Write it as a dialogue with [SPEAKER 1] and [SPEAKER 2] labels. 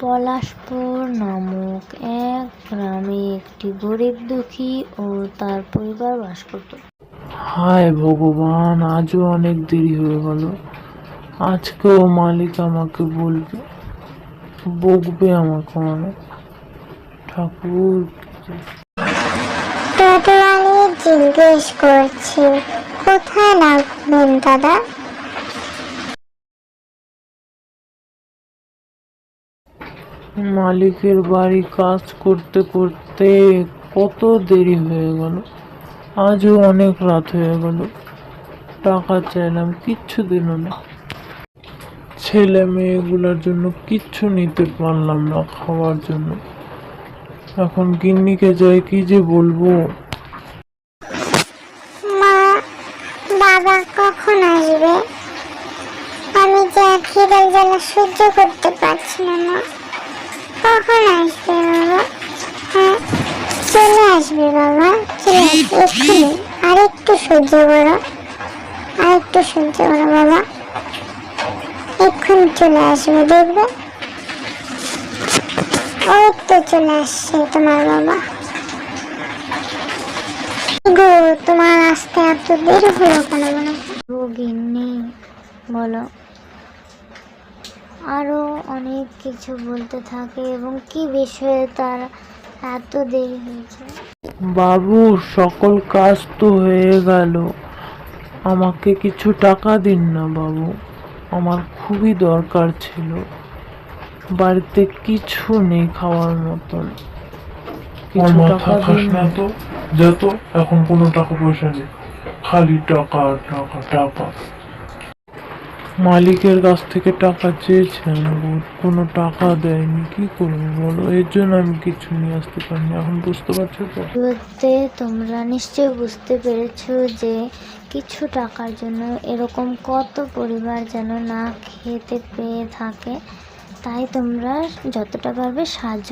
[SPEAKER 1] পলাশপুর নামক এক গ্রামে একটি গরিব দুঃখী ও তার পরিবার বাস করত।
[SPEAKER 2] হায় ভগবান আজও অনেক দেরি হয়ে গেল। আজকেও মালিক আমাকে বলবে বকবে আমাকে অনেক। ঠাকুর
[SPEAKER 3] জিজ্ঞেস করছে কোথায় নামবেন দাদা?
[SPEAKER 2] মালিকের বাড়ি কাজ করতে করতে কত দেরি হয়ে গেল। আজও অনেক রাত হয়ে গেল। টাকা চাইলাম, কিচ্ছু দিল না। ছেলে মেয়েগুলোর জন্য কিচ্ছু নিতে পারলাম না খাওয়ার জন্য। এখন গিন্নিকে যাই, কি যে বলব?
[SPEAKER 3] মা, বাবা কখন আসবে? আমি যে খিদের জ্বালা সহ্য করতে পারছি না কখন আসবে বাবা হ্যাঁ চলে আসবে বাবা চলে আসবে এক্ষুনি। আর একটু সহ্য করো। আর একটু সহ্য করো বাবা। এক্ষুনি চলে আসবে দেখবে? ওই তো চলে আসছে তোমার বাবা। গো তোমার আসতে এত দেরি হলো কেন বলো?
[SPEAKER 1] গিন্নি বলো। আরও অনেক কিছু বলতে থাকে এবং কি বিষয়ে তার এত দেরি হয়েছে।
[SPEAKER 2] বাবু সকল কাজ তো হয়ে গেল। আমাকে কিছু টাকা দিন না বাবু। আমার খুবই দরকার ছিল। বাড়িতে কিছু নেই খাওয়ার মতন। কিছু টাকা
[SPEAKER 4] থাকাস
[SPEAKER 2] দিন
[SPEAKER 4] না। তো যেত এখন কোনো টাকা পয়সা নেই। খালি টাকা টাকা টাকা।
[SPEAKER 2] মালিকের কাছ থেকে টাকা চেয়েছিলাম কোনো টাকা দেয়নি। কি করব বলো? এর জন্য আমি কিছু নিয়ে আসতে পারিনি, এখন বুঝতে পারছ তো?
[SPEAKER 1] তোমরা নিশ্চয়ই বুঝতে পেরেছ যে কিছু টাকার জন্য এরকম কত পরিবার যেন না খেতে পেয়ে থাকে। তাই তোমরা যতটা পারবে সাহায্য